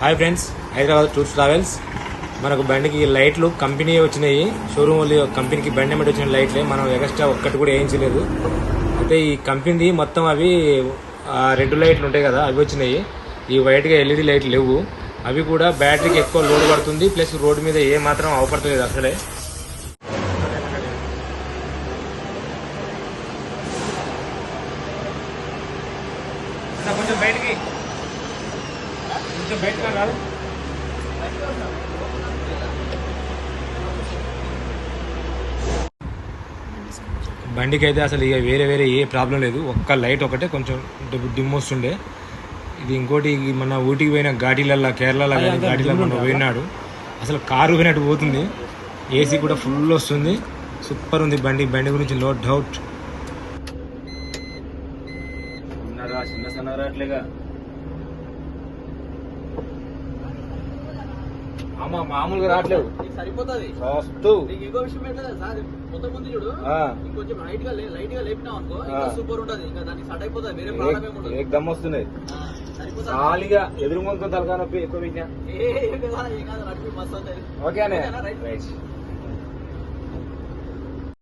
Hi friends Hyderabad tours travels మనకు బండికి లైట్లు కంపెనీ వచ్చినాయి. షోరూమ్ వాళ్ళు కంపెనీకి బండి ఎమ్మటి వచ్చిన లైట్లే. మనం ఎక్స్ట్రా ఒక్కటి కూడా వేయించలేదు అయితే ఈ కంపెనీ మొత్తం అవి రెడ్ లైట్లు ఉంటాయి కదా అవి వచ్చినాయి. ఈ వైట్గా ఎల్ఈడి లైట్లు లేవు. అవి కూడా బ్యాటరీకి ఎక్కువ లోడ్ పడుతుంది. ప్లస్ రోడ్డు మీద ఏ మాత్రం అవపడతలేదు అసలే. కొంచెం బయటికి. కొంచెం బయటకు రాదు బండికి అయితే అసలు ఇక వేరే వేరే ఏ ప్రాబ్లం లేదు. ఒక్క లైట్ ఒకటే కొంచెం డిమ్ వస్తుండే ఇది ఇంకోటి మన ఊటికి పోయిన ఘాటీలల్లో కేరళలో కానీ ఘాటీలలో మనం పోయినాడు. అసలు కారు పోయినట్టు పోతుంది. ఏసీ కూడా ఫుల్ వస్తుంది. సూపర్ ఉంది బండి. బండి గురించి నో డౌట్ ఉన్నారా చిన్న సన్నరా అట్లేగా అమ్మ మామూలుగా రావట్లేవు నీకు సరిపోతుంది. ఫస్ట్. ఇంకో విషయం ఏంటంటే సార్ మొత్తం ముందు చూడు. ఇంకొంచెం లైట్గా లైట్గా లేపినావు అనుకో ఇంకా. సూపర్ ఉంటది. ఇంకా దానికి స్టార్ట్ అయిపోతుంది. వేరే ప్రాబ్లం సరిపోతుంది. ఖాళీగా ఎదురు ముందుకు తలకాయ నొప్పి ఎక్కువ ఓకే అనే. రైట్.